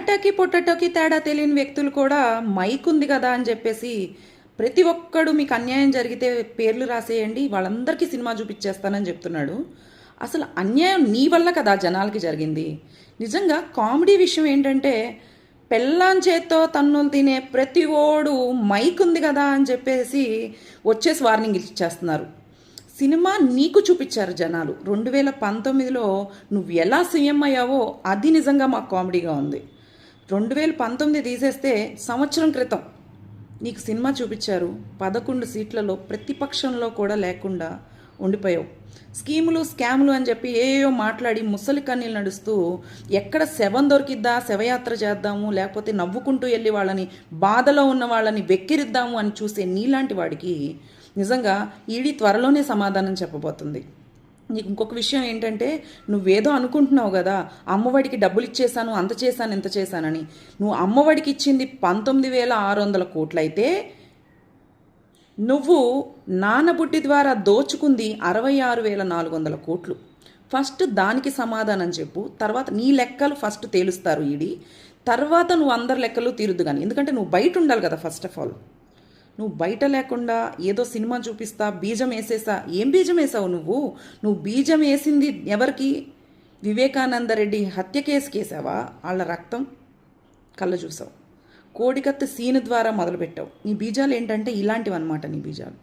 టమాటాకి పొటాటోకి తేడా తెలియని వ్యక్తులు కూడా మైక్ ఉంది కదా అని చెప్పేసి ప్రతి ఒక్కడు మీకు అన్యాయం జరిగితే పేర్లు రాసేయండి వాళ్ళందరికీ సినిమా చూపించేస్తానని చెప్తున్నాడు. అసలు అన్యాయం నీ వల్ల కదా జనాలకి జరిగింది. నిజంగా కామెడీ విషయం ఏంటంటే పెళ్ళాం చేత్తో తన్నులు తినే ప్రతి ఓడు మైక్ ఉంది కదా అని చెప్పేసి వచ్చేసి వార్నింగ్ ఇచ్చేస్తున్నారు. సినిమా నీకు చూపించారు జనాలు. రెండు వేల పంతొమ్మిదిలో నువ్వు ఎలా సీఎం అయ్యావో అది నిజంగా మాకు కామెడీగా ఉంది. రెండు వేల పంతొమ్మిది తీసేస్తే సంవత్సరం క్రితం. నీకు సినిమా చూపించారు. పదకొండు సీట్లలో ప్రతిపక్షంలో కూడా లేకుండా ఉండిపోయావు. స్కీములు స్కాములు అని చెప్పి ఏయో మాట్లాడి ముసలి కన్నీళ్ళు నడుస్తూ ఎక్కడ శవం దొరికిద్దా శవయాత్ర చేద్దాము లేకపోతే నవ్వుకుంటూ వెళ్ళి వాళ్ళని బాధలో ఉన్న వాళ్ళని వెక్కిరిద్దాము అని చూసే నీలాంటి వాడికి నిజంగా ఈడీ త్వరలోనే సమాధానం చెప్పబోతుంది. నీకు ఇంకొక విషయం ఏంటంటే నువ్వేదో అనుకుంటున్నావు కదా అమ్మఒడికి డబ్బులు ఇచ్చేసాను అంత చేశాను ఇంత చేశానని. నువ్వు అమ్మఒడికి ఇచ్చింది పంతొమ్మిది వేల ఆరు వందల కోట్లయితే నువ్వు నానబుడ్డి ద్వారా దోచుకుంది అరవై ఆరు వేల నాలుగు వందల కోట్లు. ఫస్ట్ దానికి సమాధానం చెప్పు తర్వాత నీ లెక్కలు ఫస్ట్ తేలుస్తారు ఈడి. తర్వాత నువ్వు అందరి లెక్కలు తీరుద్దు కానీ ఎందుకంటే నువ్వు బయట ఉండాలి కదా ఫస్ట్ ఆఫ్ ఆల్ నువ్వు బయట లేకుండా ఏదో సినిమా చూపిస్తా బీజం వేసేసా. ఏం బీజం వేసావు నువ్వు? నువ్వు బీజం వేసింది ఎవరికి? వివేకానంద రెడ్డి హత్య కేసు కేసావా? వాళ్ళ రక్తం కళ్ళ చూసావు. కోడికత్తి సీను ద్వారా మొదలుపెట్టావు. నీ బీజాలు ఏంటంటే ఇలాంటివి అనమాట నీ బీజాలు.